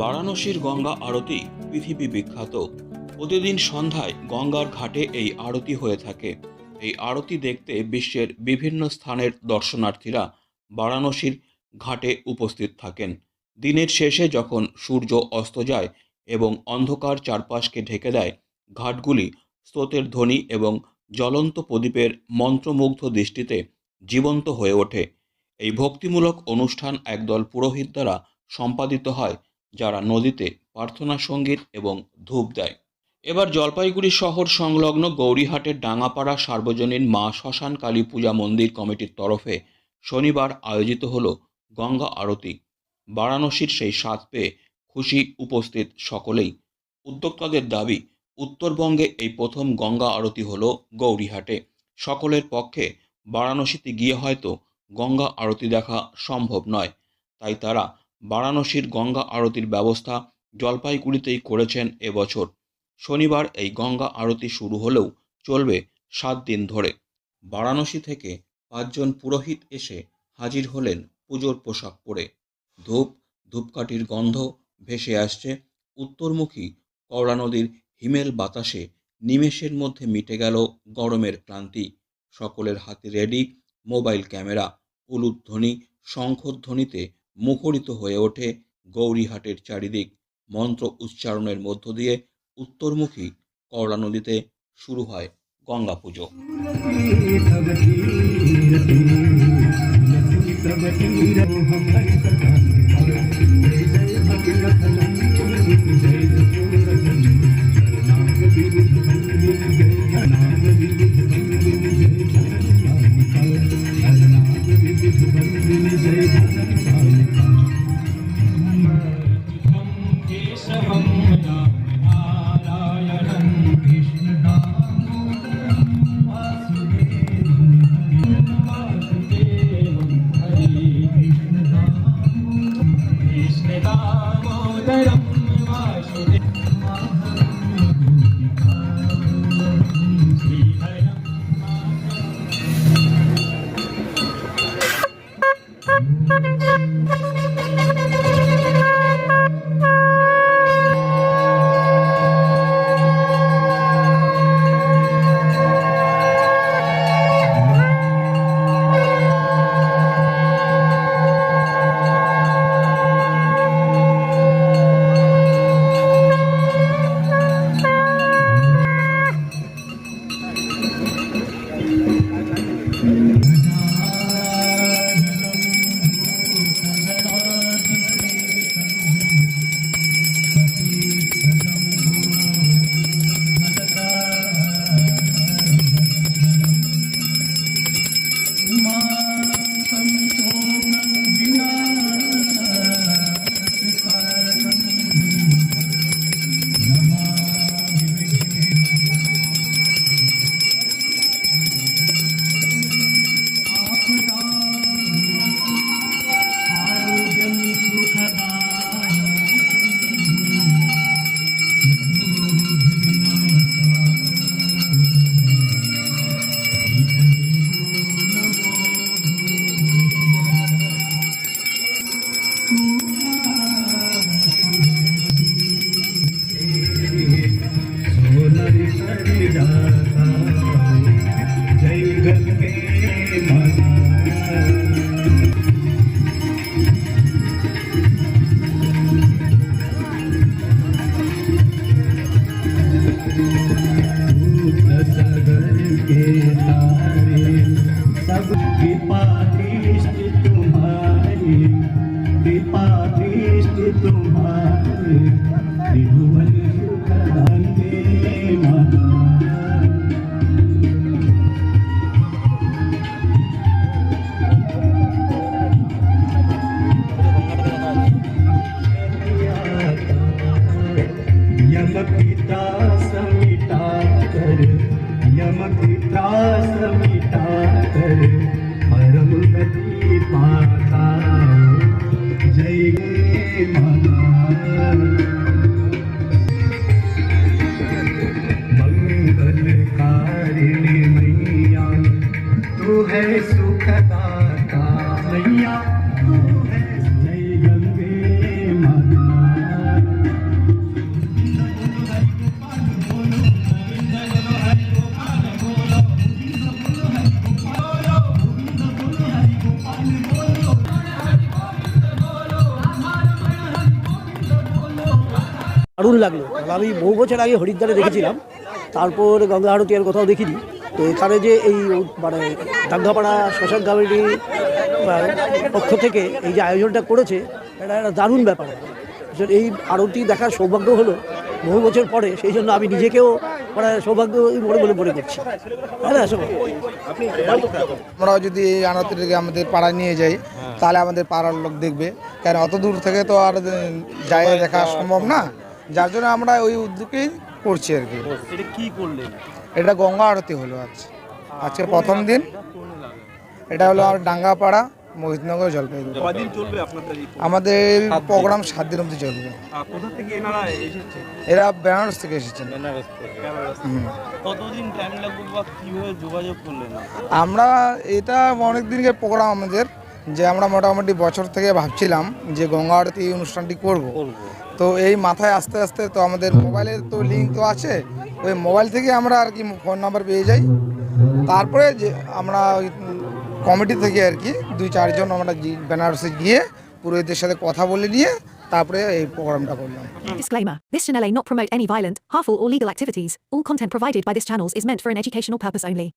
বারাণসীর গঙ্গা আরতি পৃথিবী বিখ্যাত। প্রতিদিন সন্ধ্যায় গঙ্গার ঘাটে এই আরতি হয়ে থাকে। এই আরতি দেখতে বিশ্বের বিভিন্ন স্থানের দর্শনার্থীরা বারাণসীর ঘাটে উপস্থিত থাকেন। দিনের শেষে যখন সূর্য অস্ত যায় এবং অন্ধকার চারপাশকে ঢেকে দেয়, ঘাটগুলি স্রোতের ধ্বনি এবং জ্বলন্ত প্রদীপের মন্ত্রমুগ্ধ দৃষ্টিতে জীবন্ত হয়ে ওঠে। এই ভক্তিমূলক অনুষ্ঠান একদল পুরোহিত দ্বারা সম্পাদিত হয় যারা নদীতে প্রার্থনা সংগীত এবং ধূপ দেয়। এবার জলপাইগুড়ি শহর সংলগ্ন গৌরীহাটের ডাঙাপাড়া সার্বজনীন মা শ্মশান কালী পূজা মন্দির কমিটির তরফে শনিবার আয়োজিত হল গঙ্গা আরতি। বারাণসীর সেই স্বাদ পেয়ে খুশি উপস্থিত সকলেই। উদ্যোক্তাদের দাবি, উত্তরবঙ্গে এই প্রথম গঙ্গা আরতি হল গৌরীহাটে। সকলের পক্ষে বারাণসীতে গিয়ে হয়তো গঙ্গা আরতি দেখা সম্ভব নয়। তাই তারা বারাণসীর গঙ্গা আরতির ব্যবস্থা জলপাইগুড়িতেই করেছেন এবছর। শনিবার এই গঙ্গা আরতি শুরু হলেও চলবে সাত দিন ধরে। বারাণসী থেকে পাঁচজন পুরোহিত এসে হাজির হলেন পুজোর পোশাক পরে। ধূপ, ধূপকাঠির গন্ধ ভেসে আসছে। উত্তরমুখী কওড়া নদীর হিমেল বাতাসে নিমেষের মধ্যে মিটে গেল গরমের ক্লান্তি। সকলের হাতে রেডি মোবাইল ক্যামেরা উলুধ্বনি শঙ্খধ্বনিতে মুখরিত হয়ে ওঠে গৌরীহাটের চারিদিক মন্ত্র উচ্চারণের মধ্য দিয়ে উত্তরমুখী করলা নদীতে শুরু হয় গঙ্গা পুজো Krishna Dhamma पिता समिटा कर परम गति पाता जय माता দারুণ লাগল। আমি বহু বছর আগে হরিদ্বারে দেখেছিলাম। তারপর গঙ্গা আরতি আর কোথাও দেখিনি। তো এখানে যে এই মানে দাঙ্গাপাড়া শ্মশান কমিটি পক্ষ থেকে এই যে আয়োজনটা করেছে, এটা একটা দারুণ ব্যাপার। এই আরতি দেখার সৌভাগ্য হলো, বহু বছর পরে, সেই জন্য আমি নিজেকেও মানে সৌভাগ্য মনে বলে মনে করছি। তাই না যদি এই আনন্দটাকে আমাদের পাড়ায় নিয়ে যাই, তাহলে আমাদের পাড়ার লোক দেখবে। কারণ অত দূর থেকে তো আর যাই দেখা সম্ভব না। যার জন্য আমরা ওই উদ্যোগেই করছি আর কি। এটা কি করলেন? এটা গঙ্গা আরতি হলো আজ। আজকে প্রথম দিন। এটা হলো আর ডাঙ্গাপাড়া মোহিতনগর জলপাইগুড়ি। কদিন চলবে আপনাদের আমাদের প্রোগ্রাম সাত দিন অবধি চলবে। কোথা থেকে এনারা এসেছে এরা বেনারস থেকে এসেছেন। বেনারস থেকে। হুম। কতদিন টাইম লাগবে বা কীভাবে যোগাযোগ করলেন? আমরা এটা অনেক দিনের প্রোগ্রাম আমাদের। যে আমরা মোটামুটি বছর থেকে ভাবছিলাম যে গঙ্গা আরতি অনুষ্ঠানটি করব। তো এই মাথায় আস্তে আস্তে তো আমাদের মোবাইলের তো লিঙ্ক তো আছে। ওই মোবাইল থেকে আমরা আর কি ফোন নাম্বার পেয়ে যাই। তারপরে যে আমরা ওই কমিটি থেকে আর কি দুই চারজন আমরা বেনারসে গিয়ে পুরোহিতদের সাথে কথা বলে নিয়ে তারপরে এই প্রোগ্রামটা করলাম। Disclaimer This channel may not promote any violent, harmful, or legal activities. All content provided by this channel is meant for an educational purpose only.